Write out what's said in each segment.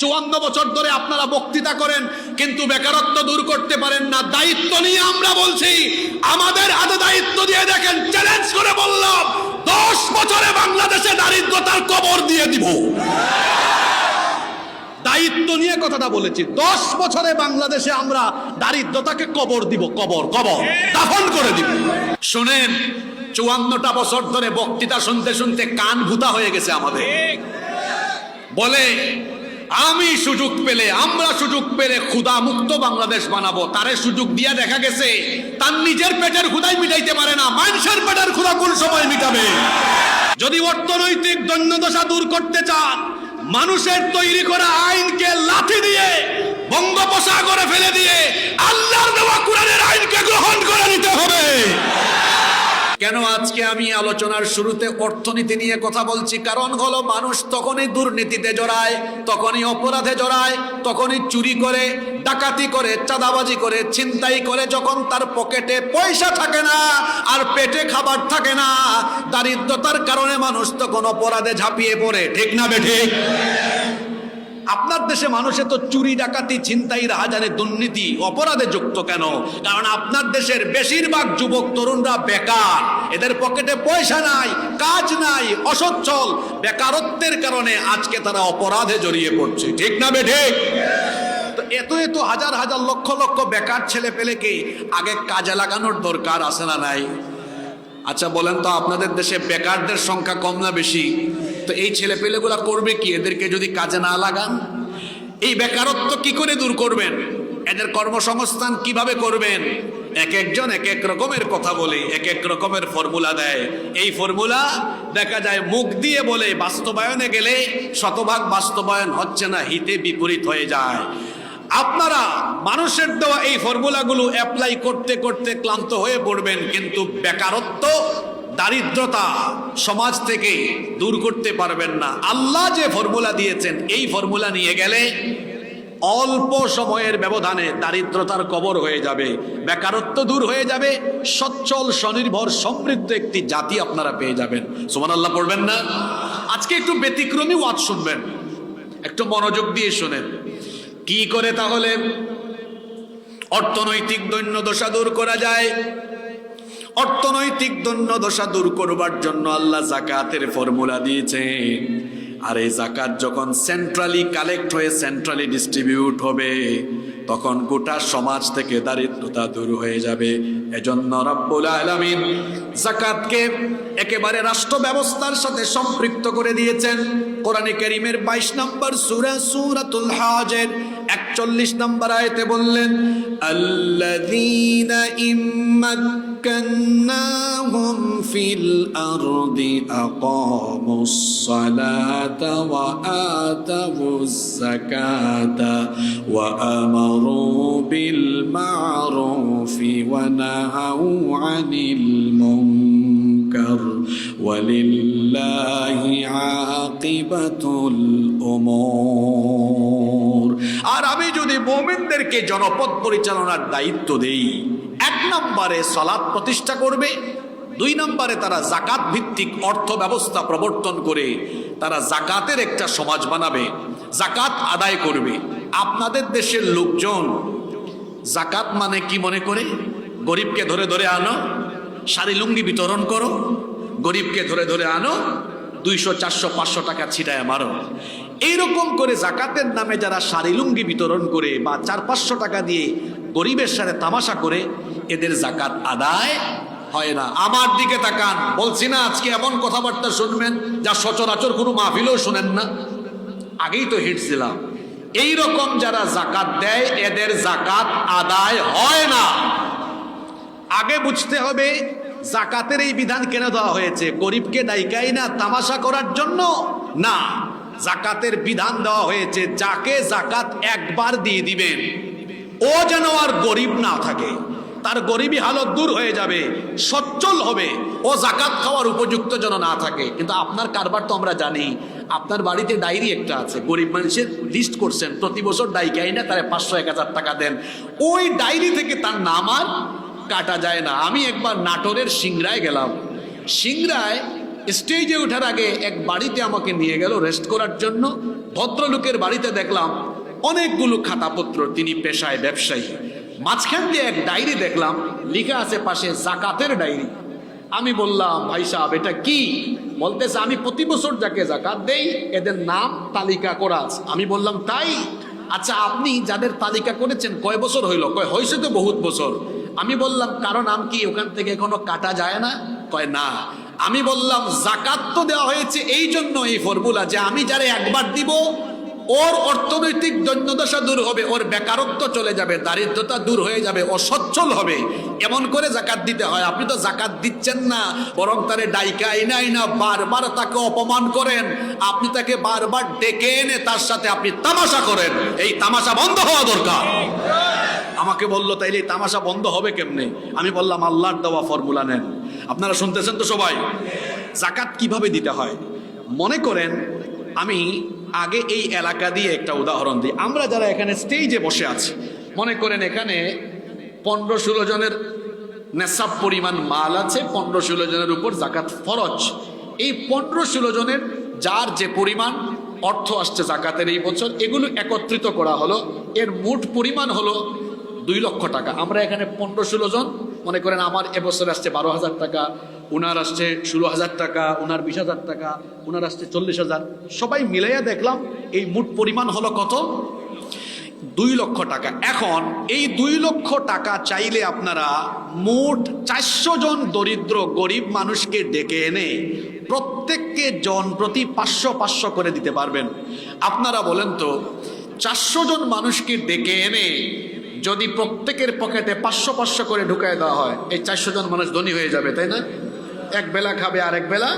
চুয়ান্ন বছর ধরে আপনারা বক্তৃতা করেন, কিন্তু বেকারত্ব দূর করতে পারেন না। দায়িত্ব নিয়ে আমরা বলছি, আমাদের হাতে দায়িত্ব দিয়ে দেখেন চ্যালেঞ্জ করে বললাম, দশ বছরে বাংলাদেশে দারিদ্রতার কবর দিয়ে দিব। দায়িত্ব নিয়ে কথাটা বলেছি, দশ বছরে বাংলাদেশে আমরা দারিদ্রতাকে কবর দিব, কবর কবর, দাফন করে দিব। শোনেন, চুয়ান্নটা বছর ধরে বক্তৃতা শুনতে শুনতে কান ভূতা হয়ে গেছে আমাদের। বলে আমি সুযোগ পেলে, আমরা সুযোগ পেলে ক্ষুধা মুক্ত বাংলাদেশ বানাবো। তারে সুযোগ দিয়ে দেখা গেছে, তার নিজের পেটের ক্ষুধাই মিটাইতে পারে না। মানুষের পেটের ক্ষুধা কোন সময় মিটাবে? যদি অর্থনৈতিক দৈন্যদশা দূর করতে চান, মানুষের তৈরি করা আইনকে লাঠি দিয়ে, বঙ্গোপসাগরে ফেলে দিয়ে, আল্লাহর দেওয়া কোরআনের আইনকে গ্রহণ করে নিতে হবে। কেন আজকে আমি আলোচনার শুরুতে অর্থনীতি নিয়ে কথা বলছি? কারণ হলো মানুষ তখনই দুর্নীতিতে জড়ায়, তখনই অপরাধে জড়ায়, তখনই চুরি করে, ডাকাতি করে, চাঁদাবাজি করে, ছিনতাই করে, যখন তার পকেটে পয়সা থাকে না আর পেটে খাবার থাকে না, দারিদ্রতার কারণে মানুষ তখন অপরাধে ঝাঁপিয়ে পড়ে। ঠিক না বেঠে আপনার দেশে মানুষে তো চুরি, ডাকাতি, ছিনতাই, রাহাজানে, দুর্নীতি, অপরাধে যুক্ত কেন? কারণ আপনার দেশের বেশিরভাগ যুবক, তরুণরা বেকার। এদের পকেটে পয়সা নাই, কাজ নাই, অসচ্ছল। বেকারত্বের কারণে আজকে তারা অপরাধে জড়িয়ে পড়ছে। ঠিক না বেঠে এত এত হাজার হাজার লক্ষ লক্ষ বেকার ছেলে পেলেকে আগে কাজে লাগানোর দরকার আছে না নাই? আচ্ছা বলেন তো আপনাদের দেশে বেকারদের সংখ্যা কম না বেশি? তো এই ছেলে পেলেগুলা করবে কি? এদেরকে যদি কাজে না লাগান? এই বেকারত্ব কি করে দূর করবেন? এদের কর্মসংস্থান কীভাবে করবেন? এক একজন এক এক রকমের কথা বলে, এক এক রকমের ফর্মুলা দেয়। এই ফর্মুলা দেখা যায় মুখ দিয়ে বলে, বাস্তবায়নে গেলে শতভাগ বাস্তবায়ন হচ্ছে না, হিতে বিপরীত হয়ে যায়। আপনারা মানুষের দেওয়া এই ফর্মুলাগুলো অ্যাপ্লাই করতে করতে ক্লান্ত হয়ে পড়বেন, কিন্তু বেকারত্ব, দারিদ্রতা সমাজ থেকে দূর করতে পারবেন না। আল্লাহ যে ফর্মুলা দিয়েছেন, এই ফর্মুলা নিয়ে গেলে অল্প সময়ের ব্যবধানে দারিদ্রতার কবর হয়ে যাবে, বেকারত্ব দূর হয়ে যাবে, সচ্ছল, স্বনির্ভর, সমৃদ্ধ একটি জাতি আপনারা পেয়ে যাবেন। সুমান আল্লাহ পড়বেন না? আজকে একটু ব্যতিক্রমী ওয়াজ শুনবেন। একটু মনোযোগ দিয়ে শোনেন। কি করে তাহলে? অর্থনৈতিক দৈন্য দশা দূর করা যায়। অর্থনৈতিক দৈন্য দশা দূর করবার জন্য আল্লাহ জাকাতের ফর্মুলা দিয়েছে। আর এই জাকাত যখন সেন্ট্রালি কালেক্ট হয়ে সেন্ট্রালি ডিস্ট্রিবিউট হবে, তখন গোটা সমাজ থেকে দারিদ্রতা দূর হয়ে যাবে। এজন্য রব্বুল আলামিন জাকাতকে একেবারে রাষ্ট্র ব্যবস্থার সাথে সম্পৃক্ত করে দিয়েছেন। কোরআনে কারীমের 22 নম্বর সূরা সূরাতুল হাজের 41 নম্বর আয়াতে বললেন আল্লাযীনা ইম্মাক্কান্নাহুম ফিল আরদি আকামুস সালাতা ওয়া আতাউজ যাকাতা ওয়া আমারু বিল মা'রুফি ওয়া নাহাউ আনিল মুনকার ওয়ালিল্লাহি আকিবাতুল উমুর আর আমি যদি মুমিনদেরকে জনপদ পরিচালনার দায়িত্ব দেই, এক নম্বরে সলাৎ প্রতিষ্ঠা করবে, দুই নম্বরে তারা জাকাত ভিত্তিক অর্থ ব্যবস্থা প্রবর্তন করে, তারা জাকাতের একটা সমাজ বানাবে জাকাত আদায় করবে। আপনাদের দেশের লোকজন জাকাত মানে কি মনে করে? গরিবকে ধরে ধরে আনো, শাড়ি লুঙ্গি বিতরণ করো, গরিবকে ধরে ধরে আনো, দুইশো, চারশো, পাঁচশো টাকা ছিটায় মারো। এইরকম করে জাকাতের নামে যারা শাড়ি লুঙ্গি বিতরণ করে বা চার পাঁচশো টাকা দিয়ে গরিবের সাথে তামাশা করে, এদের জাকাত আদায় হয় না। আমার দিকে তাকান। বলছি না, আজকে এমন কথাবার্তা শুনবেন যা সচরাচর কোনো মাহফিলেও শোনেন না। আগেই তো হিট ছিলাম এই রকম যারা জাকাত দেয়, এদের জাকাত আদায় হয় না। আগে বুঝতে হবে, জাকাতের এই বিধান কেন দেওয়া হয়েছে? গরিবকে ডাইকাই না তামাশা করার জন্য? না। জাকাতের বিধান দেওয়া হয়েছে, যাকে জাকাত একবার দিয়ে দিবেন। ও যেন আর গরিব না থাকে, তার গরিবী হালত দূর হয়ে যাবে, সচ্ছল হবে, ও জাকাত খাওয়ার উপযুক্ত যেন না থাকে। কিন্তু আপনার কারবার তো আমরা জানি, আপনার বাড়িতে ডায়েরি একটা আছে, গরিব মানুষের লিস্ট করছেন, প্রতি বছর ডাইকাই না, তারা পাঁচশো, এক হাজার টাকা দেন। ওই ডায়েরি থেকে তার নাম আর কাটা যায় না। আমি একবার নাটোরের সিংড়ায় গেলাম। সিংড়ায় স্টেজে ওঠার আগে এক বাড়িতে আমাকে নিয়ে গেল রেস্ট করার জন্য। ভদ্রলোকের বাড়িতে দেখলাম অনেকগুলো খাতাপত্র, তিনি পেশায় ব্যবসায়ী। মাঝখান দিয়ে এক ডায়েরি দেখলাম, লিখা আছে পাশে জাকাতের ডায়েরি। আমি বললাম, ভাই সাহেব, এটা কি? বলতেছে, আমি প্রতি বছর যাকে জাকাত দেই, এদের নাম তালিকা করা আছে। আমি বললাম, তাই? আচ্ছা আপনি যাদের তালিকা করেছেন, কয় বছর হইল? কয় হয়েছে তো বহুত বছর। আমি বললাম কারণ আম কি ওখান থেকে কোনো কাটা যায় না? কয়, না। আমি বললাম, জাকাত তো দেওয়া হয়েছে এই জন্য এই ফর্মুলা যে আমি যারা একবার দিব, ওর অর্থনৈতিক দৈন্যদশা দূর হবে, ওর বেকারত্ব চলে যাবে, দারিদ্রতা দূর হয়ে যাবে, ও সচ্ছল হবে। এমন করে জাকাত দিতে হয়। আপনি তো জাকাত দিচ্ছেন না, বরং তারে ডাইকা আইনা না বারবার তাকে অপমান করেন। আপনি তাকে বারবার ডেকে এনে তার সাথে আপনি তামাশা করেন। এই তামাশা বন্ধ হওয়া দরকার। আমাকে বলল, তাইলে তামাশা বন্ধ হবে কেমনে? আমি বললাম, আল্লাহর দেওয়া ফর্মুলা নেন। আপনারা শুনতেছেন তো সবাই? জাকাত কীভাবে দিতে হয়? মনে করেন, আমি আগে এই এলাকা দিয়ে একটা উদাহরণ দিই। আমরা যারা এখানে স্টেজে বসে আছি, মনে করেন এখানে পনেরো ষোলো জনের নেশাব পরিমাণ মাল আছে, পনেরো ষোলো জনের উপর জাকাত ফরজ। এই পনেরো ষোলো জনের যার যে পরিমাণ অর্থ আসছে জাকাতের এই বছর, এগুলো একত্রিত করা হলো। এর মোট পরিমাণ হলো দুই লক্ষ টাকা। আমরা এখানে পনেরো ষোলো জন। মনে করেন আমার এবছর আসছে বারো হাজার টাকা, উনার আসছে ষোলো হাজার টাকা, উনার বিশ হাজার টাকা ওনার আসছে চল্লিশ হাজার। সবাই মিলাইয়া দেখলাম এই মোট পরিমাণ হলো কত? দুই লক্ষ টাকা। এখন এই দুই লক্ষ টাকা চাইলে আপনারা মোট চারশো জন দরিদ্র গরিব মানুষকে ডেকে এনে প্রত্যেককে জন প্রতি পাঁচশো পাঁচশো করে দিতে পারবেন। আপনারা বলেন তো, চারশো জন মানুষকে ডেকে এনে যদি প্রত্যেকের পকেটে পাঁচশো পাঁচশো করে ঢুকায় দেওয়া হয়, এই চারশো জন মানুষ ধনী হয়ে যাবে, তাই না? এক বেলা খাবে আর এক বেলা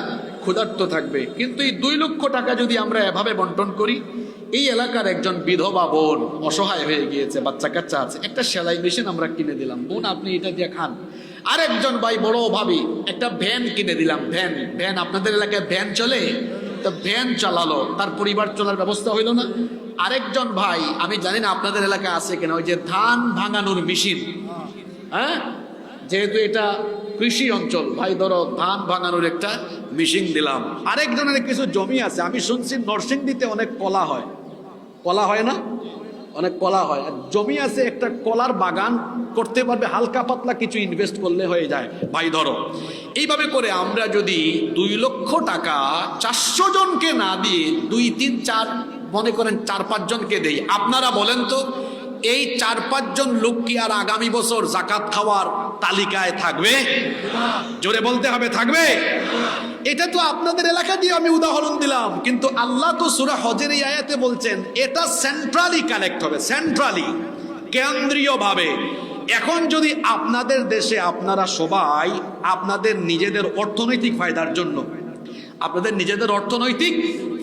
ক্ষুধার্ত থাকবে। কিন্তু এই দুই লক্ষ টাকা যদি আমরা এভাবে বন্টন করি, এই এলাকার একজন বিধবা বোন অসহায় হয়ে গিয়েছে, বাচ্চা কাচ্চা আছে, একটা সেলাই মেশিন আমরা কিনে দিলাম। বোন, আপনি এটা দিয়ে খান। আরেকজন ভাই বড় ভাবি একটা ভ্যান কিনে দিলাম, ভ্যান। ভ্যান, আপনাদের এলাকায় ভ্যান চলে? তো ভ্যান চালালো, তার পরিবার চলার ব্যবস্থা হইল না? আরেকজন ভাই, আমি জানি না আপনাদের এলাকায় আছে কিনা, ওই যে ধান ভাঙানোর মেশিন। হ্যাঁ? যেহেতু এটা কৃষি অঞ্চল, ভাই ধরো, ধান ভাঙানোর একটা মেশিন দিলাম। আরেকজনের কিছু জমি আছে, আমি শুনছি নরসিংদীতে অনেক কলা হয়। কলা হয় না? অনেক কলা হয়। আর জমি আছে, একটা কলার বাগান করতে পারবে, হালকা পাতলা কিছু ইনভেস্ট করলে হয়ে যায়। ভাই ধরো, এইভাবে করে আমরা যদি দুই লক্ষ টাকা চারশো জনকে না দিয়ে দুই, তিন, চার মনে করেন চার পাঁচজনকে দেই। আপনারা বলেন তো, এই চার পাঁচজন লোক কি আর আগামী বছর জাকাত খাওয়ার তালিকায় থাকবে? জোরে বলতে হবে, থাকবে? এটা তো আপনাদের এলাকা দিয়ে আমি উদাহরণ দিলাম, কিন্তু আল্লাহ তো সুরা হজের এই আয়াতে বলছেন, এটা সেন্ট্রালি কালেক্ট হবে সেন্ট্রালি কেন্দ্রীয়ভাবে। এখন যদি আপনাদের দেশে আপনারা সবাই আপনাদের নিজেদের অর্থনৈতিক ফায়দার জন্য আপনাদের নিজেদের অর্থনৈতিক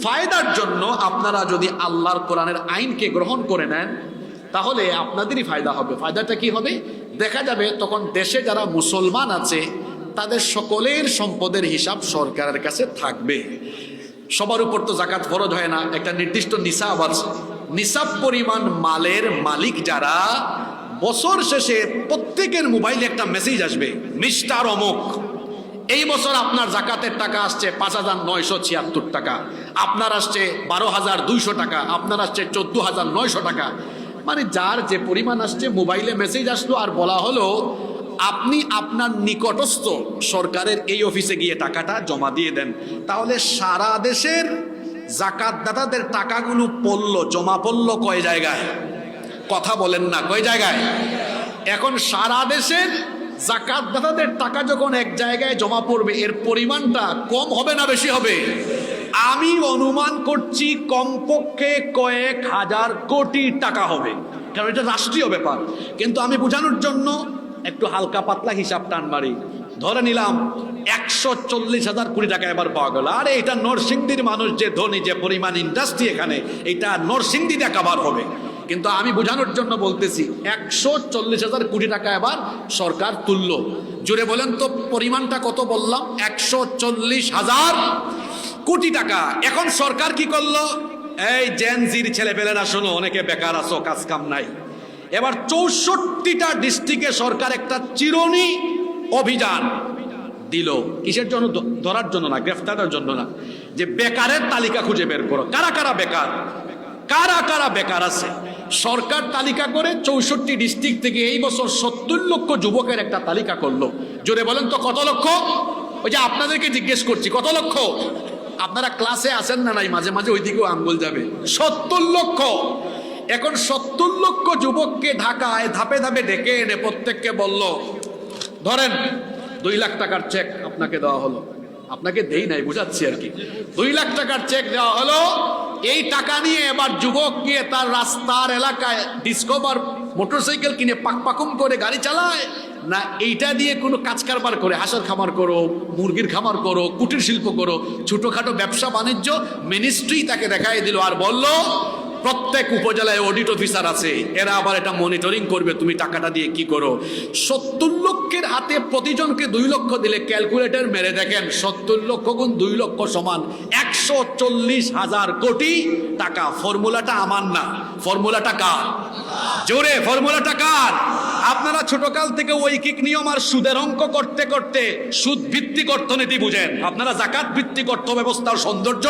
ফায়দার জন্য আপনারা যদি আল্লাহর কোরআনের আইনকে গ্রহণ করে নেন, তাহলে আপনাদেরই ফায়দা হবে। ফায়দাটা কি হবে? দেখা যাবে তখন দেশে যারা মুসলমান আছে, তাদের সকলের সম্পদের হিসাব সরকারের কাছে থাকবে। সবার উপর তো জাকাত ফরজ হয় না। একটা নির্দিষ্ট নিসাব আছে। নিসাব পরিমাণ মালের মালিক যারা, বছর শেষে প্রত্যেকের মোবাইলে একটা মেসেজ আসবে, মিস্টার অমুক। এই বছর আপনার জাকাতের টাকা আসছে পাঁচ হাজার নয়শো ছিয়াত্তর টাকা। আপনার আসছে বারো হাজার দুইশো টাকা, আপনার আসছে চোদ্দ হাজার নয়শো টাকা। মানে যার যে পরিমাণ আসছে, মোবাইলে মেসেজ আসলো আর বলা হলো, আপনি আপনার নিকটস্থ সরকারের এই অফিসে গিয়ে টাকাটা জমা দিয়ে দেন। তাহলে সারা দেশের জাকাতদাতাদের টাকাগুলো পড়ল, জমা পড়ল কয় জায়গায়? কথা বলেন না, কয় জায়গায়? এখন সারা দেশের জাকাতদাতাদের টাকা যখন এক জায়গায় জমা পড়বে, এর পরিমাণটা কম হবে না বেশি হবে? আমি অনুমান করছি কমপক্ষে কয়েক হাজার কোটি টাকা হবে। কারণ এটা রাষ্ট্রীয় ব্যাপার। কিন্তু আমি বোঝানোর জন্য একটু হালকা পাতলা হিসাব টান মারি। ধরে নিলাম, একশো চল্লিশ হাজার কোটি টাকা এবার পাওয়া গেল। আরে, এটা নরসিংদীর মানুষ যে ধনী, যে পরিমাণ ইন্ডাস্ট্রি এখানে, এটা নরসিংদী দেখাবার হবে। কিন্তু আমি বোঝানোর জন্য বলতেছি, একশো চল্লিশ হাজার কোটি টাকা এবার সরকার তুলল। জুড়ে বলেন তো, পরিমাণটা কত বললাম? একশো চল্লিশ হাজার কোটি টাকা। এখন সরকার কি করল? এই জেনজির ছেলে পেলেরা শোনো, অনেকে বেকার আছো, কাজ কাম নাই। এবার চৌষট্টিটা ডিস্ট্রিক্টে সরকার একটা চিরনি অভিযান দিল। কিসের জন্য? ধরার জন্য না, গ্রেফতারের জন্য না। যে বেকারের তালিকা খুঁজে বের করো। কারা কারা বেকার? কারা কারা বেকার আছে? সরকার তালিকা করে চৌষট্টি ডিস্ট্রিক্ট থেকে এই বছর সত্তর লক্ষ যুবকের একটা তালিকা করল। জোরে বলেন তো, কত লক্ষ? ওই যে আপনাদেরকে জিজ্ঞেস করছি, কত লক্ষ? আপনারা ক্লাসে আসেন না নাই, মাঝে মাঝে ওইদিকেও আঙ্গুল যাবে। সত্তর লক্ষ। এখন সত্তর লক্ষ যুবককে ঢাকায় ধাপে ধাপে ডেকে এনে প্রত্যেককে বলল, ধরেন দুই লাখ টাকার চেক আপনাকে দেওয়া হলো। আপনাকে দেই নাই, বুঝাচ্ছি আর কি। দুই লাখ টাকার চেক দেওয়া হলো। এই টাকা নিয়ে এবার যুবক গিয়ে তার রাস্তার এলাকায় ডিসকভার মোটরসাইকেল কিনে পাক পাকুম করে গাড়ি চালায়। না, এইটা দিয়ে কোনো কাজ কারবার করে। হাঁসের খামার করো, মুরগির খামার করো, কুটির শিল্প করো, ছোটোখাটো ব্যবসা বাণিজ্য মিনিস্ট্রি তাকে দেখাই দিল আর বলল প্রত্যেক উপজেলায় অডিট অফিসার আছে। এরা আবার এটা মনিটরিং করবে, তুমি টাকাটা দিয়ে কি করো? সত্তর লক্ষের হাতে প্রতিজনকে দুই লক্ষ দিলে ক্যালকুলেটর মেরে দেখেন, সত্তর লক্ষ গুণ দুই লক্ষ সমান একশো চল্লিশ হাজার কোটি টাকা। ফর্মুলাটা আমার না। ফর্মুলাটা কার? জোরে, ফর্মুলাটা কার? আপনারা ছোটকাল থেকে ঐকিক নিয়ম আর সুদের অঙ্ক করতে করতে সুদ ভিত্তিক অর্থনীতি বুঝেন। আপনারা জাকাত ভিত্তিক অর্থ ব্যবস্থার সৌন্দর্য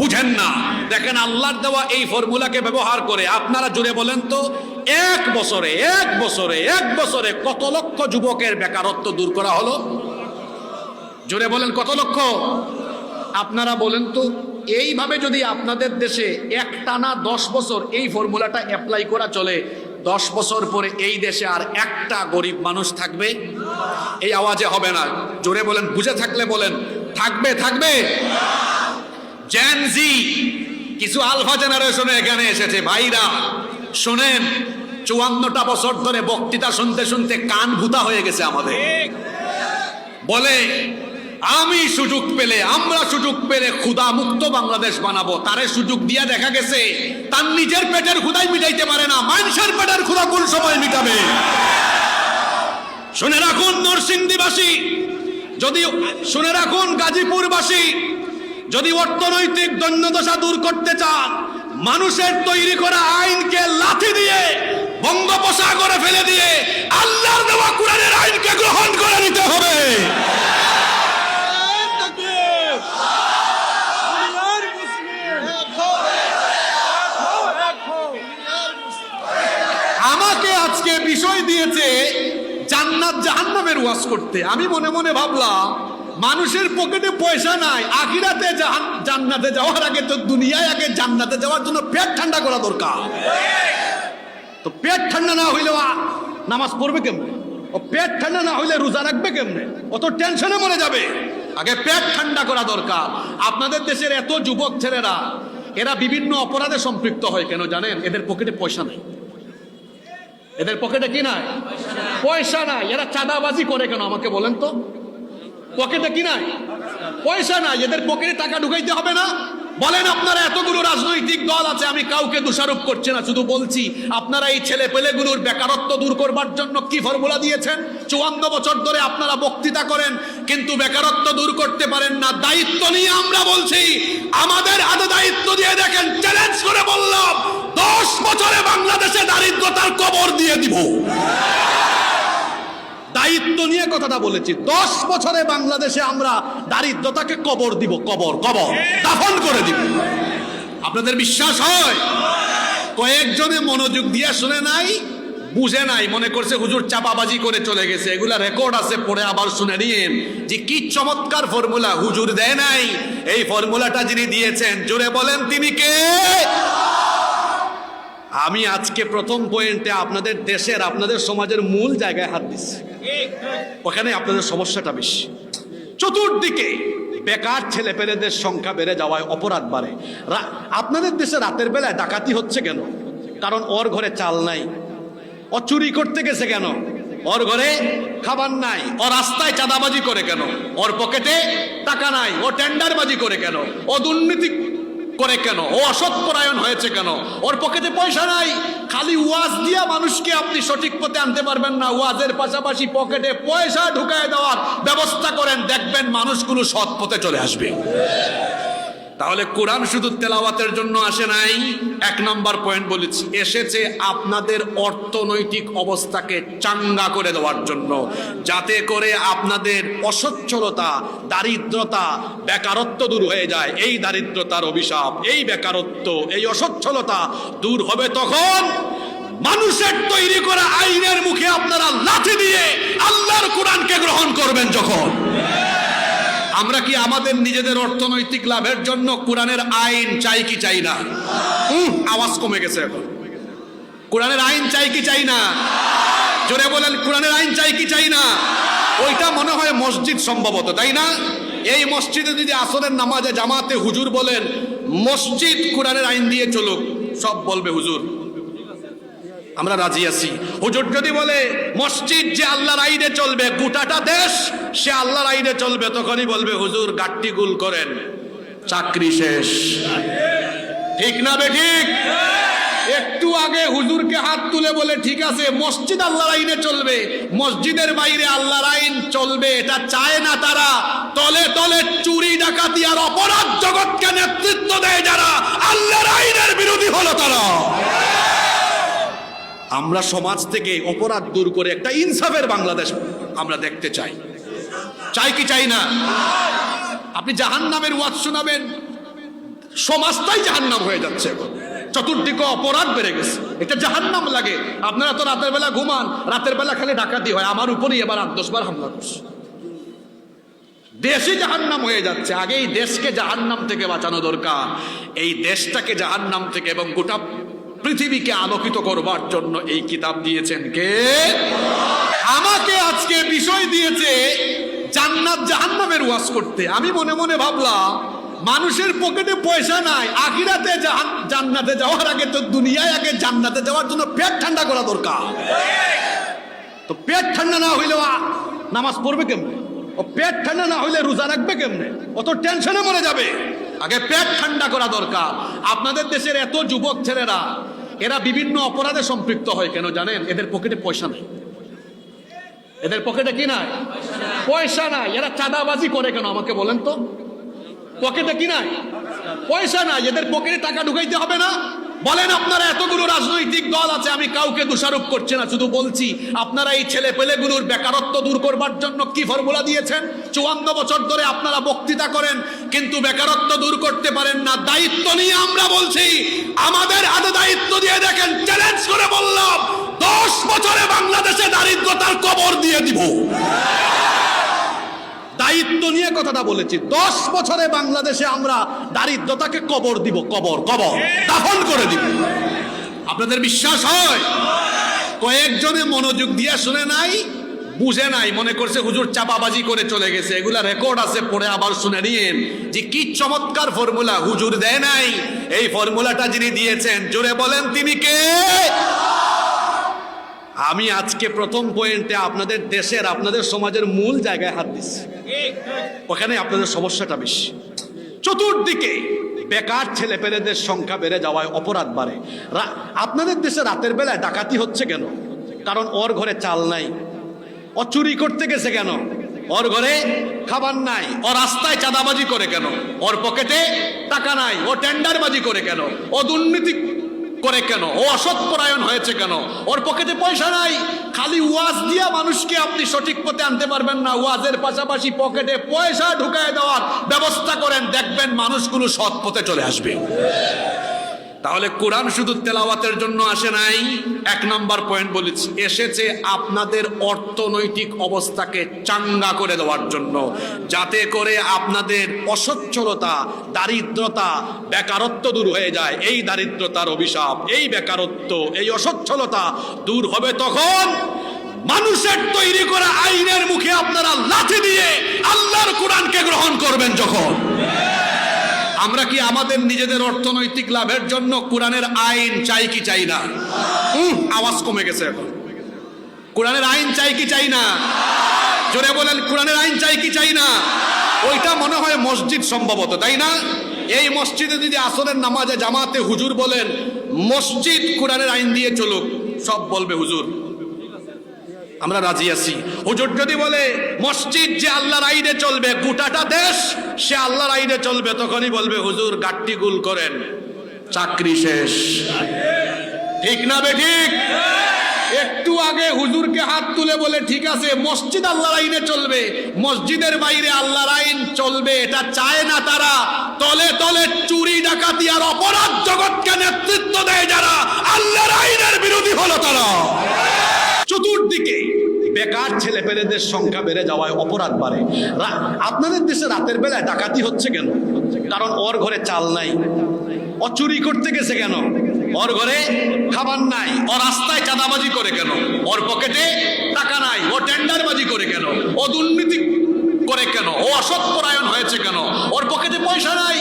বুঝেন না। দেখেন আল্লাহর দেওয়া এই ফর্মুলাকে ব্যবহার করে আপনারা জুড়ে বলেন তো, এক বছরে এক বছরে এক বছরে কত লক্ষ যুবকের বেকারত্ব দূর করা হলো? জোরে বলেন কত লক্ষ? আপনারা বলেন তো, এইভাবে যদি আপনাদের দেশে এক টানা দশ বছর এই ফর্মুলাটা অ্যাপ্লাই করা চলে দশ বছর পরে এই দেশে আর একটা গরিব মানুষ থাকবে, এই আওয়াজে হবে না। জোরে বলেন, বুঝে থাকলে বলেন, থাকবে থাকবে। জ্যানজি কিছু আলফা জেনারেশনে এখানে এসেছে। ভাইরা, শোনেন, চুয়ান্নটা বছর ধরে বক্তৃতা শুনতে শুনতে কান ভূতা হয়ে গেছে আমাদের। বলে আমি সুযোগ পেলে, আমরা সুযোগ পেলে ক্ষুধা মুক্ত বাংলাদেশ বানাবো। তারে সুযোগ দিয়া দেখা গেছে, তার নিজের পেটের ক্ষুধাই মিটাইতে পারে না, মানুষের পেটের ক্ষুধা কোন সময় মিটাবে? শুনে রাখুন নরসিংদীবাসী, যদি শুনে রাখুন গাজীপুরবাসী, যদি অর্থনৈতিক দৈন্যদশা দূর করতে চান, মানুষের তৈরি করা আইনকে লাথি দিয়ে, বঙ্গোপসাগরে ফেলে দিয়ে, আল্লাহর দেওয়া কোরআনের আইনকে গ্রহণ করে নিতে হবে। আজকে বিষয় দিয়েছে জান্নাত জাহান্নামের ওয়াজ করতে। আমি মনে মনে ভাবলাম, মানুষের পকেটে পয়সা নাই, আখিরাতে জান্নাতে যাওয়ার আগে তো দুনিয়ায় আগে জান্নাতে যাওয়ার জন্য পেট ঠান্ডা করা দরকার। তো পেট ঠান্ডা না হইলে নামাজ পড়বে কেমনে? ও পেট ঠান্ডা না হইলে রোজা রাখবে কেমনে? অত টেনশনে মরে যাবে। আগে পেট ঠান্ডা করা দরকার। আপনাদের দেশের এত যুবক ছেলেরা, এরা বিভিন্ন অপরাধে সম্পৃক্ত হয় কেন জানেন? এদের পকেটে পয়সা নেই। এদের পকেটে কি নাই? পয়সা নাই। এরা চাঁদাবাজি করে কেন আমাকে বলেন তো? পকেটে কি নাই? পয়সা নাই, এদের পকেটে টাকা ঢুকাইতে হবে না। বলেন আপনারা, এতগুলো রাজনৈতিক দল আছে, আমি কাউকে দোষারোপ করছি না, শুধু বলছি, আপনারা এই ছেলে পেলেগুলোর বেকারত্ব দূর করবার জন্য কি ফর্মুলা দিয়েছেন? চুয়ান্ন বছর ধরে আপনারা বক্তৃতা করেন, কিন্তু বেকারত্ব দূর করতে পারেন না। দায়িত্ব নিয়ে আমরা বলছি, আমাদের হাতে দায়িত্ব দিয়ে দেখেন চ্যালেঞ্জ করে বললাম, দশ বছরে বাংলাদেশে দারিদ্রতার কবর দিয়ে দিব। দায়িত্ব নিয়ে কথাটা বলেছি। দশ বছরে বাংলাদেশে আমরা দারিদ্রতাকে কবর দিব, কবর কবর, দাফন করে দিব। আপনাদের বিশ্বাস হয়? কয়েকজনে মনোযোগ দিয়ে শুনে নাই, বুঝে নাই, মনে করছে হুজুর চাপাবাজি করে চলে গেছে। এগুলা রেকর্ড আছে, পড়ে আবার শুনে নিয়েন। যে কি চমৎকার ফর্মুলা হুজুর দেয় নাই। এই ফর্মুলাটা যিনি দিয়েছেন, জোরে বলেন তিনি কে? আমি আজকে প্রথম পয়েন্টে আপনাদের দেশের, আপনাদের সমাজের মূল জায়গায় হাত দিচ্ছি। ওখানে আপনাদের সমস্যাটা বেশি। চতুর্দিকে বেকার ছেলে পেলেদের সংখ্যা বেড়ে যাওয়ায় অপরাধ বাড়ে। আপনাদের দেশে রাতের বেলায় ডাকাতি হচ্ছে কেন? কারণ ওর ঘরে চাল নাই। ও চুরি করতে গেছে কেন? ওর ঘরে খাবার নাই। ও রাস্তায় চাঁদাবাজি করে কেন? ওর পকেটে টাকা নাই। ও টেন্ডারবাজি করে কেন? ও দুর্নীতি করে কেন? ও অসৎপরায়ণ হয়েছে কেন? ওর পকেটে পয়সা নাই। খালি ওয়াজ দিয়া মানুষকে আপনি সঠিক পথে আনতে পারবেন না। ওয়াজের পাশাপাশি পকেটে পয়সা ঢুকায় দেওয়ার ব্যবস্থা করেন। দেখবেন মানুষগুলো সৎ পথে চলে আসবে। তাহলে কোরআন শুধু তেলাওয়াতের জন্য আসে নাই? এক নম্বর পয়েন্ট বলেছি। এসেছে আপনাদের অর্থনৈতিক অবস্থাকে চাঙ্গা করে দেওয়ার জন্য। যাতে করে আপনাদের অসচ্ছলতা, দারিদ্রতা, বেকারত্ব দূর হয়ে যায়। এই দারিদ্রতার অভিশাপ, এই বেকারত্ব, এই অসচ্ছলতা দূর হবে তখন মানুষের তৈরি করা আইনের মুখে আপনারা লাঠি দিয়ে আল্লাহর কোরআনকে গ্রহণ করবেন যখন। আমরা কি আমাদের নিজেদের অর্থনৈতিক লাভের জন্য কোরআনের আইন চাই কি চাই না? আওয়াজ কমে গেছে এখন। কোরআনের আইন চাই কি চাই না? জোরে বলেন, কোরআনের আইন চাই কি চাই না? ওইটা মনে হয় মসজিদ সম্ভবত, তাই না? এই মসজিদে যদি আসরের নামাজে জামাতে হুজুর বলেন, মসজিদ কোরআনের আইন দিয়ে চলুক সব বলবে হুজুর। আমরা রাজি আছি। হুজুর যদি বলে, মসজিদ যে আল্লাহর আইনে চলবে, গোটাটা দেশ সে আল্লাহর আইনে চলবে, তখনই বলবে, হুজুর গাট্টি গুল করেন। চাকরি শেষ। ঠিক না বে ঠিক? একটু আগে হুজুরকে হাত তুলে বলে, ঠিক আছে, মসজিদ আল্লাহর আইনে চলবে, মসজিদের বাইরে আল্লাহর আইন চলবে, এটা চায় না তারা। তলে তলে চুরি, ডাকাতি আর অপরাধ জগৎকে নেতৃত্ব দেয় যারা আল্লাহর আইনের বিরোধী হলো তারা। আমরা সমাজ থেকে অপরাধ দূর করে একটা ইনসাফের বাংলাদেশ আমরা দেখতে চাই। চাই কি চাই না? আপনি জাহান নামের ওয়াজ শোনাবেন। সমাজটাই জাহান্নাম হয়ে যাচ্ছে এখন। চতুর্দিকে অপরাধ বেড়ে গেছে। এটা জাহান্নাম লাগে। আপনারা তো রাতের বেলা ঘুমান। রাতের বেলা খালি ডাকাতি হয়। আমার উপরেই এবার আট দশবার হামলা করছে। দেশই জাহান্নাম হয়ে যাচ্ছে। আগে এই দেশকে জাহান্নাম থেকে বাঁচানো দরকার। এই দেশটাকে জাহান্নাম থেকে এবং গোটা পৃথিবীকে আলোকিত করবার জন্য এই কিতাব দিয়েছেন কে? আমাকে আজকে বিষয় দিয়েছে জান্নাত জাহান্নামের ওয়াজ করতে। আমি মনে মনে ভাবলাম, মানুষের পকেটে পয়সা নাই, আখিরাতে জান্নাতে যাওয়ার আগে তো দুনিয়ায় আগে জান্নাতে যাওয়ার জন্য পেট ঠান্ডা করা দরকার। তো পেট ঠান্ডা না হইলেও নামাজ পড়বে কেমনে? ও পেট ঠান্ডা না হইলে রোজা রাখবে কেমনে? ও তো টেনশনে মরে যাবে। আগে পেট ঠান্ডা করা দরকার। আপনাদের দেশের এত যুবক ছেলেরা এরা বিভিন্ন অপরাধে সম্পৃক্ত হয় কেন জানেন? এদের পকেটে পয়সা নাই। এদের পকেটে কি নাই? পয়সা নাই। এরা চাঁদাবাজি করে কেন আমাকে বলেন তো? পকেটে কি নাই? পয়সা নাই। এদের পকেটে টাকা ঢুকাইতে হবে না? বলেন আপনারা, এতগুলো রাজনৈতিক দল আছে, আমি কাউকে দোষারোপ করছি না, শুধু বলছি, আপনারা এই ছেলে পেলেগুলোর বেকারত্ব দূর করবার জন্য কি ফর্মুলা দিয়েছেন? চুয়ান্ন বছর ধরে আপনারা বক্তৃতা করেন, কিন্তু বেকারত্ব দূর করতে পারেন না। দায়িত্ব নিয়ে আমরা বলছি, আমাদের হাতে দায়িত্ব দিয়ে দেখেন চ্যালেঞ্জ করে বললাম, দশ বছরে বাংলাদেশে দারিদ্রতার কবর দিয়ে দিব। দায়িত্ব নিয়ে কথাটা বলেছি। দশ বছরে বাংলাদেশে আমরা দারিদ্রতাকে কবর দিব, কবর কবর, দাফন করে দিব। আপনাদের বিশ্বাস হয়? কয়েকজনে মনোযোগ দিয়ে শুনে নাই, বুঝে নাই, মনে করছে হুজুর চাপাবাজি করে চলে গেছে। এগুলা রেকর্ড আছে, পড়ে আবার শুনে নিয়েন যে কি চমৎকার ফর্মুলা হুজুর দেয় নাই। এই ফর্মুলাটা যিনি দিয়েছেন, জোরে বলেন তিনি কে? আমি আজকে প্রথম পয়েন্টে আপনাদের দেশের, আপনাদের সমাজের মূল জায়গায় হাত দিচ্ছি। ওখানে আপনাদের সমস্যাটা বেশি। চতুর্দিকে বেকার ছেলে পেলেদের সংখ্যা বেড়ে যাওয়ায় অপরাধ বাড়ে। আপনাদের দেশে রাতের বেলায় ডাকাতি হচ্ছে কেন? কারণ ওর ঘরে চাল নাই। ও চুরি করতে গেছে কেন? ওর ঘরে খাবার নাই। ও রাস্তায় চাঁদাবাজি করে কেন? ওর পকেটে টাকা নাই। ও টেন্ডারবাজি করে কেন? ও দুর্নীতি করে কেন? ও অসৎপরায়ণ হয়েছে কেন? ওর পকেটে পয়সা নাই। খালি ওয়াজ দিয়া মানুষকে আপনি সঠিক পথে আনতে পারবেন না। ওয়াজের পাশাপাশি পকেটে পয়সা ঢুকায় দেওয়ার ব্যবস্থা করেন। দেখবেন মানুষগুলো সৎ পথে চলে আসবে। তাহলে কোরআন শুধু তেলাওয়াতের জন্য আসে নাই? এক নাম্বার পয়েন্ট বলেছি। এসেছে আপনাদের অর্থনৈতিক অবস্থাকে চাঙ্গা করে দেওয়ার জন্য। যাতে করে আপনাদের অসচ্ছলতা, দারিদ্রতা, বেকারত্ব দূর হয়ে যায়। এই দারিদ্রতার অভিশাপ, এই বেকারত্ব, এই অসচ্ছলতা দূর হবে তখন মানুষের তৈরি করা আইনের মুখে আপনারা লাঠি দিয়ে আল্লাহর কোরআনকে গ্রহণ করবেন যখন। আমরা কি আমাদের নিজেদের অর্থনৈতিক লাভের জন্য কোরআনের আইন চাই কি চাই না? আওয়াজ কমে গেছে এখন। কোরআনের আইন চাই কি চাই না? জোরে বলেন, কোরআনের আইন চাই কি চাই না? ওইটা মনে হয় মসজিদ সম্ভবত, তাই না? এই মসজিদে যদি আসরের নামাজে জামাতে হুজুর বলেন, মসজিদ কোরআনের আইন দিয়ে চলুক সব বলবে হুজুর। আমরা রাজি আছি। হুজুর যদি বলে, মসজিদ যে আল্লাহর আইনে চলবে, গোটাটা দেশ সে আল্লাহর আইনে চলবে, তখনই বলবে, হুজুর, গাট্টি গুল করেন। চাকরি শেষ। ঠিক না বে ঠিক? একটু আগে হুজুরকে হাত তুলে বলে, ঠিক আছে, মসজিদ আল্লাহর আইনে চলবে, মসজিদের বাইরে আল্লাহর আইন চলবে, এটা চায় না তারা। তলে তলে চুরি, ডাকাতি আর অপরাধ জগৎকে নেতৃত্ব দেয় যারা আল্লাহর আইনের বিরোধী হলো তারা। চতুর্দিকে বেকার ছেলে পেলেদের সংখ্যা বেড়ে যাওয়ায় অপরাধ বাড়ে। আপনাদের দেশে রাতের বেলায় ডাকাতি হচ্ছে কেন? কারণ ওর ঘরে চাল নাই। ও চুরি করতে গেছে কেন? ওর ঘরে খাবার নাই। ও রাস্তায় চাঁদাবাজি করে কেন? ওর পকেটে টাকা নাই। ও টেন্ডারবাজি করে কেন? ও দুর্নীতি করে কেন? ও অসৎপরায়ণ হয়েছে কেন? ওর পকেটে পয়সা নাই।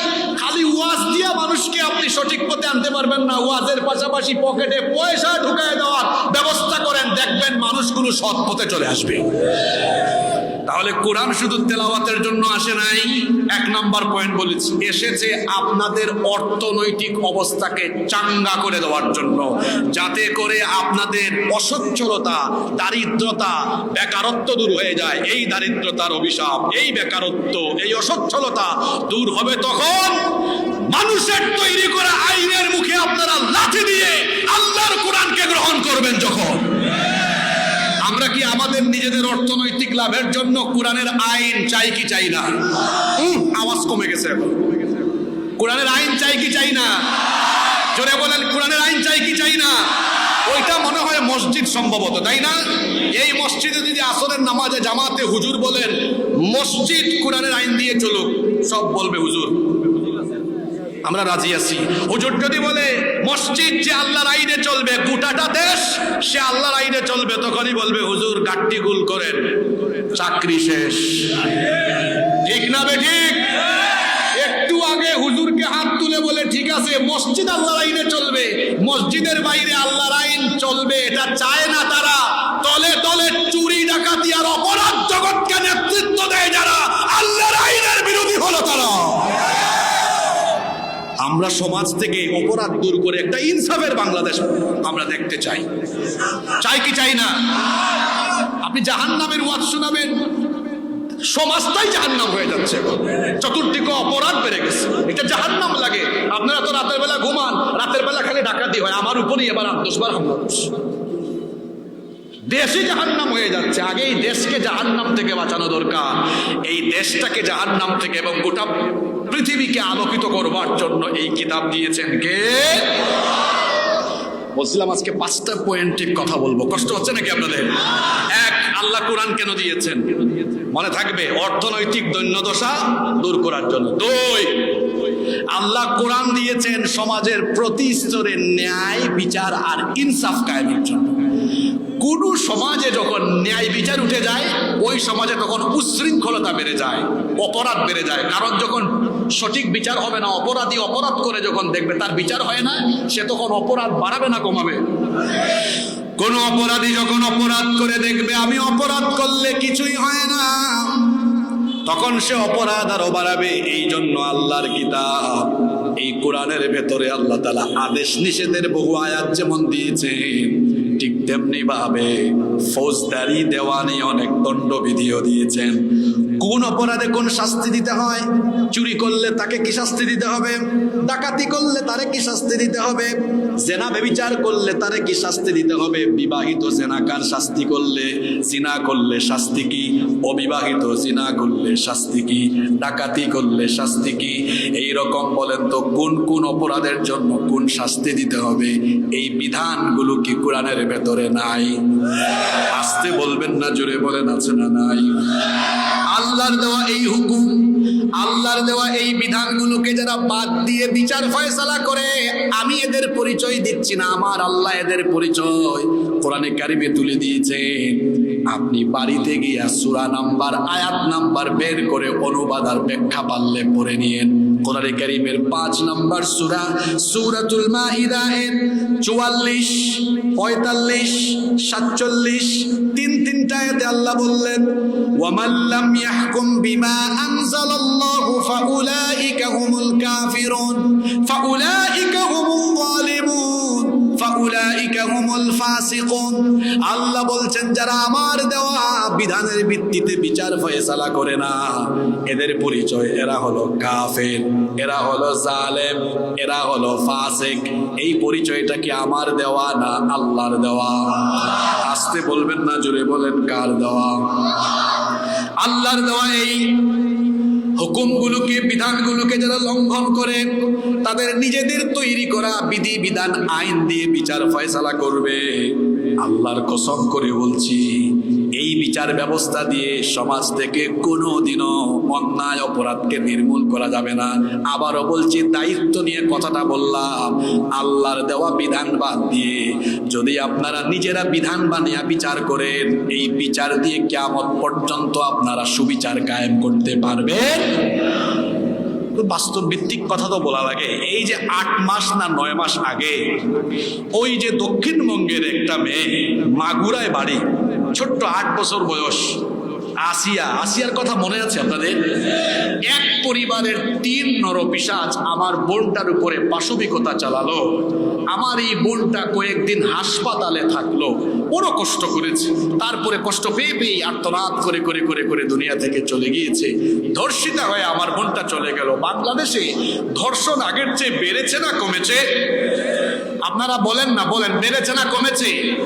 ওয়াজ দিয়া মানুষকে আপনি সঠিক পথে আনতে পারবেন না। ওয়াজের পাশাপাশি পকেটে পয়সা ঢুকায় দেওয়ার ব্যবস্থা করেন, দেখবেন মানুষগুলো সৎ পথে চলে আসবে। তাহলে কোরআন শুধু তেলাওয়াতের জন্য আসে নাই? এক নাম্বার পয়েন্ট বলেছি, এসেছে আপনাদের অর্থনৈতিক অবস্থাকে চাঙ্গা করে দেওয়ার জন্য। যাতে করে আপনাদের অসচ্ছলতা, দারিদ্রতা, বেকারত্ব দূর হয়ে যায়। এই দারিদ্রতার অভিশাপ, এই বেকারত্ব, এই অসচ্ছলতা দূর হবে তখন মানুষের তৈরি করা আইনের মুখে আপনারা লাঠি দিয়ে আল্লাহর কোরআনকে গ্রহণ করবেন যখন। আমরা কি আমাদের নিজেদের অর্থনৈতিক লাভের জন্য কোরআনের আইন চাই কি চাই না? আওয়াজ কমে গেছে কোরআনের আইন চাই কি চাই না? জোরে বলেন, কোরআনের আইন চাই কি চাই না? ওইটা মনে হয় মসজিদ সম্ভবত, তাই না? এই মসজিদে যদি আসরের নামাজে জামাতে হুজুর বলেন, মসজিদ কোরআনের আইন দিয়ে চলুক সব বলবে হুজুর। আমরা রাজি আছি। হুজুর যদি বলে, মসজিদ যে আল্লাহর আইনে চলবে, গোটাটা দেশ সে আল্লাহর আইনে চলবে, তখনই বলবে, হুজুর, গাট্টি গুল করেন। চাকরি শেষ। ঠিক না বে ঠিক? একটু আগে হুজুরকে হাত তুলে বলে, ঠিক আছে, মসজিদ আল্লাহর আইনে চলবে। মসজিদের বাইরে আল্লাহর আইন চলবে, এটা চায় না তারা। তলে তলে চুরি, ডাকাতি আর অপরাধ জগৎকে নেতৃত্ব দেয় যারা আল্লাহর আইনের বিরোধী হলো তারা। আমরা সমাজ থেকে অপরাধ দূর করে একটা ইনসাফের বাংলাদেশ আমরা দেখতে চাই। চাই কি চাই না? আপনি জাহান নামের ওয়াজ শোনাবেন। সমাজটাই জাহান নাম হয়ে যাচ্ছে। চতুর্দিকে অপরাধ বেড়ে গেছে। এটা জাহান নাম লাগে। আপনারা তো রাতের বেলা ঘুমান। রাতের বেলা খালি ডাকাতি হয়। আমার উপরই এবার আট দশবার হামলা করছে দেশই জাহান্নাম হয়ে যাচ্ছে। আগে এই দেশকে জাহান্নাম থেকে বাঁচানো দরকার। এই দেশটাকে জাহান্নাম থেকে এবং গোটা পৃথিবীকে আলোকিত করবার জন্য এই কিতাব দিয়েছেন কে? বলছিলাম আজকে পাঁচটা পয়েন্টে কথা বলব। কষ্ট হচ্ছে নাকি আপনাদের? এক, আল্লাহ কোরআন কেন দিয়েছেন? মনে থাকবে, অর্থনৈতিক দৈন্যদশা দূর করার জন্য। দুই, আল্লাহ কোরআন দিয়েছেন সমাজের প্রতি স্তরে ন্যায়, বিচার আর ইনসাফ কায়েমের জন্য। কোন সমাজে যখন ন্যায় বিচার উঠে যায়, ওই সমাজে তখন উশৃঙ্খলতা বেড়ে যায়, অপরাধ বেড়ে যায়। কারণ যখন সঠিক বিচার হবে না, অপরাধী অপরাধ করে যখন দেখবে তার বিচার হয় না, সে তখন অপরাধ বাড়াবে না, কমাবে। কোন অপরাধী যখন অপরাধ করে দেখবে, আমি অপরাধ করলে কিছুই হয় না, তখন সে অপরাধ আরও বাড়াবে। এই জন্য আল্লাহর কিতাব, এই কোরআনের ভেতরে আল্লাহ তালা আদেশ নিষেধের বহু আয়াত যেমন দিয়েছেন তেমনি ভাবে ফৌজদারি দেওয়ানি অনেক দণ্ডবিধিও দিয়েছেন। কোন অপরাধে কোন শাস্তি দিতে হয়? চুরি করলে তাকে কি শাস্তি দিতে হবে? ডাকাতি করলে তারে কি শাস্তি দিতে হবে? জেনা বেবিচার করলে তারে কি শাস্তি দিতে হবে? বিবাহিত জেনাকার শাস্তি করলে? জিনা করলে শাস্তি কি? অবিবাহিত জিনা করলে শাস্তি কি? ডাকাতি করলে শাস্তি কি? এই রকম বলেন তো, কোন কোন অপরাধের জন্য কোন শাস্তি দিতে হবে? এই বিধানগুলো কি কোরআনের ভেতরে নাই? আসতে বলবেন না, জোরে বলেন, আছে না নাই? আল্লাহর দেওয়া এই হুকুম আল্লাহর দেওয়া এই বিধানগুলোকে যারা বাদ দিয়ে বিচার ফয়সালা করে, আমি এদের পরিচয় দিচ্ছি না, আমার আল্লাহ এদের পরিচয় কোরআনে কারিমে তুলে দিয়েছেন। আপনি বাড়িতে গিয়া সুরা নাম্বার, আয়াত নাম্বার বের করে অনুবাদ আর ব্যাখ্যা পারলে পড়ে নিয়েন। কোরআনে কারিমের পাঁচ নাম্বার সুরা, সূরাতুল মাইদা এর চুয়াল্লিশ, পঁয়তাল্লিশ, সাতচল্লিশ, তিন তিনটা আয়াতে আল্লাহ বললেন বিমা আনজালাল্লাহু ফাউলাইকা হুমুল কাফিরুন ফাউলাইকা হুমুল যালিমুন ফাউলাইকা উলাইকা হুমুল ফাসিকুন আল্লাহ বলছেন, যারা আমার দেওয়া বিধানের ভিত্তিতে বিচার ফয়সালা করে না, এদের পরিচয়, এরা হলো কাফের, এরা হলো জালেম, এরা হলো ফাসিক। এই পরিচয়টা কি আমার দেওয়া না আল্লাহর দেওয়া? আসতে বলবেন না জুড়ে বলেন, কার দেওয়া? আল্লাহর দেওয়া এই হুকুমগুলোকে, বিধানগুলোকে যারা লঙ্ঘন করে, তাদের নিজেদের তৈরি করা বিধি, বিধান, আইন দিয়ে বিচার, ফয়সালা করবে। আল্লাহর কসম করে বলছি এই বিচার ব্যবস্থা দিয়ে সমাজ থেকে কোনো দিনও অন্যায় অপরাধকে নির্মূল করা যাবে না। আবারও বলছি, দায়িত্ব নিয়ে কথাটা বললাম, আল্লাহর দেওয়া বিধান বাদ দিয়ে যদি আপনারা নিজেরা বিধান বানিয়ে বিচার করেন, এই বিচার দিয়ে কেমন পর্যন্ত আপনারা সুবিচার কায়েম করতে পারবেন। তো বাস্তব ভিত্তিক কথা তো বলা লাগে। এই যে আট মাস না নয় মাস আগে, ওই যে দক্ষিণবঙ্গের একটা মেয়ে, মাগুরায় বাড়ি, ছোট্ট আট বছর বয়স। আসিয়া, আসিয়ার কথা মনে আছে আপনাদের? এক পরিবারের তিন নরপিসাজ আমার বোনটার উপরে পাশবিকতা চালালো। আমার এই বোনটা কয়েকদিন হাসপাতালে থাকল। বড় কষ্ট করেছে। তারপরে কষ্ট পেয়ে পেয়ে আত্মনাদ করে করে করে করে দুনিয়া থেকে চলে গিয়েছে। ধর্ষিতা হয়ে আমার বোনটা চলে গেল। বাংলাদেশে ধর্ষণ আগের চেয়ে বেড়েছে না কমেছে? আপনারা বলেন না, বলেন, বেড়েছে না কমেছে?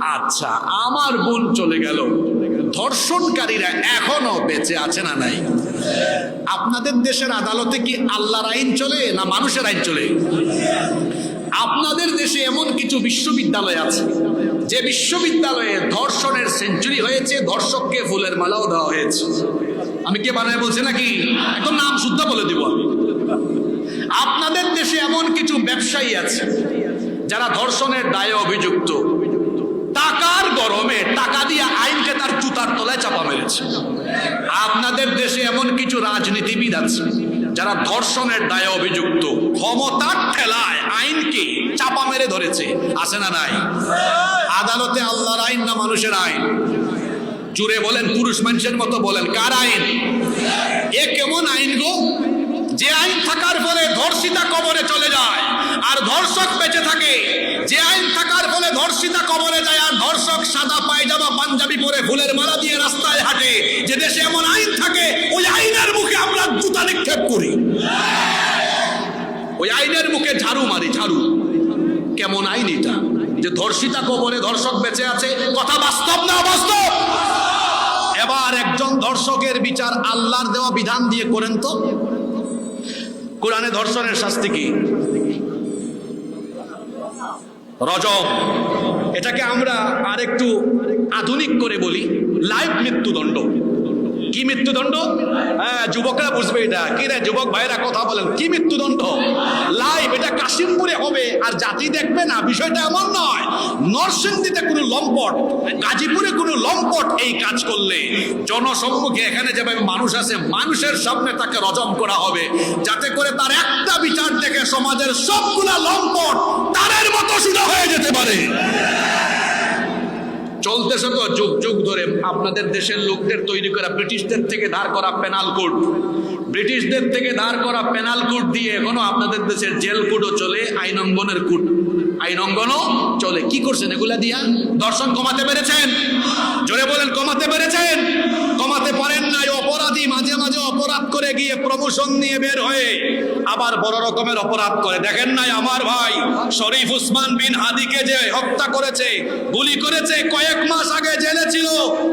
আচ্ছা আমার বোন চলে গেল। ধর্ষণকারীরা এখনও বেঁচে আছে না নাই? আপনাদের দেশের আদালতে কি আল্লাহর আইন চলে না মানুষের আইন চলে? আপনাদের দেশে এমন কিছু বিশ্ববিদ্যালয় আছে, যে বিশ্ববিদ্যালয়ে ধর্ষণের সেঞ্চুরি হয়েছে, ধর্ষককে ফুলের মালাও দেওয়া হয়েছে। আমি কে বানায় বলছি নাকি? একদম নাম শুদ্ধ বলে দিব আমি। আপনাদের দেশে এমন কিছু ব্যবসায়ী আছে, যারা ধর্ষণের দায়ে অভিযুক্ত। টাকার গরমে টাকা দিয়ে আইনকে তার জুতার তলায় চাপা মেরেছে। আপনাদের দেশে এমন কিছু রাজনীতিবিদ আছে, যারা ধর্ষণের দায়ে অভিযুক্ত, ক্ষমতার ঠেলায় আইনকে চাপা মেরে ধরেছে। আছে না নাই? আদালতে আল্লাহর আইন না মানুষের আইন? জুড়ে বলেন, পুরুষ মানুষের মতো বলেন, কার আইন? এ কেমন আইন গো? যে আইন থাকার ফলে ধর্ষিতা কবরে চলে যায়। আর ধর্ষক বেঁচে থাকে। যে আইন থাকার ফলে ধর্ষিতা কবরে যায় আর ধর্ষক সাদা পায়জামা, পাঞ্জাবি পরে ফুলের মালা দিয়ে রাস্তায় হাঁটে। যে দেশে এমন আইন থাকে, ওই আইনের মুখে আমরা জুতা নিক্ষেপ করি। ওই আইনের মুখে ঝাড়ু মারি, ঝাড়ু। কেমন আইন এটা? যে ধর্ষিতা কবরে ধর্ষক বেঁচে আছে, কথা বাস্তব না বাস্তব এবার একজন ধর্ষকের বিচার আল্লাহর দেওয়া বিধান দিয়ে করেন তো? কোরআনে ধর্ষণের শাস্তি কি? রজম এটাকে আমরা আরেকটু আধুনিক করে বলি লাইভ মৃত্যুদণ্ড। কি মৃত্যুদণ্ড? হ্যাঁ যুবকরা বুঝবে এটা। কি রে যুবক ভাইরা কথা বলেন, কি মৃত্যুদণ্ড? লাইভ এটা কাশিমপুরে হবে আর জাতি দেখবে না, বিষয়টা এমন নয়। নরসিংদীতে কোনো লম্পট, গাজীপুরে কোনো লম্পট এই কাজ করলে জনসম্মুখে এখানে যেভাবে মানুষ আছে, মানুষের সামনে তাকে রজম করা হবে। যাতে করে তার একটা বিচার দেখে সমাজের সবগুলা লম্পট তারের মতো সুদা হয়ে যেতে পারে। চলতেছে তো যুগ যুগ ধরে আপনাদের দেশের লোকদের তৈরি করা, ব্রিটিশদের থেকে ধার করা পেনাল কোড ব্রিটিশদের থেকে ধার করা পেনাল কোড দিয়ে এখনও আপনাদের দেশের জেল কোডও চলে, আইন অঙ্গনের কোড। আইন অঙ্গনও চলে। কি করছেন এগুলা দিয়া? দর্শন কমাতে পেরেছেন? জোরে বলেন, কমাতে পেরেছেন কমাতে পারেন নাই অপরাধী মাঝে মাঝে অপরাধ করে গিয়ে প্রমোশন নিয়ে বের হয়ে আবার বড় রকমের অপরাধ করে। দেখেন নাই আমার ভাই, শরীফ উসমান বিন হাদিকে যে হত্যা করেছে, গুলি করেছে, কয়েক মাস আগে জেলে ছিল,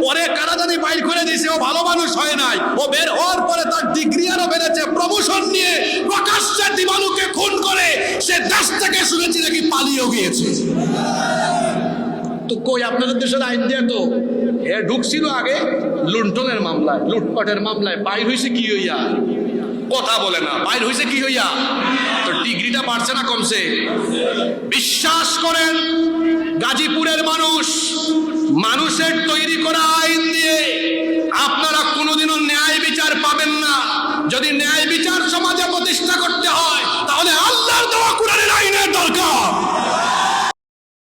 পরে কারাজানি বাইর করে দিয়েছে, ও ভালো মানুষ হয় নাই। ও বের হওয়ার পরে তার ডিগ্রি আরও বেড়েছে প্রমোশন নিয়ে প্রকাশ্যে দিবালুকে খুন করে, সে দেশ থেকে শুনেছি নাকি পালিয়েও গিয়েছে। তো কই, আপনাদের দেশের আইন দিয়ে তো। এ ঢুকছিল আগে লুণ্ঠনের মামলায়, লুটপাটের মামলায়। বাইর হয়েছে কি হইয়া? কথা বলে না। বাইর হয়েছে কি হইয়া? তো ডিগ্রিটা বাড়ছে না কমছে। বিশ্বাস করেন, গাজীপুরের মানুষ, মানুষের তৈরি করা আইন দিয়ে আপনারা কোনোদিনও ন্যায় বিচার পাবেন না। যদি ন্যায় বিচার সমাজে প্রতিষ্ঠা করতে হয়, তাহলে আল্লাহর দেওয়া কোরআনের আইনের দরকার।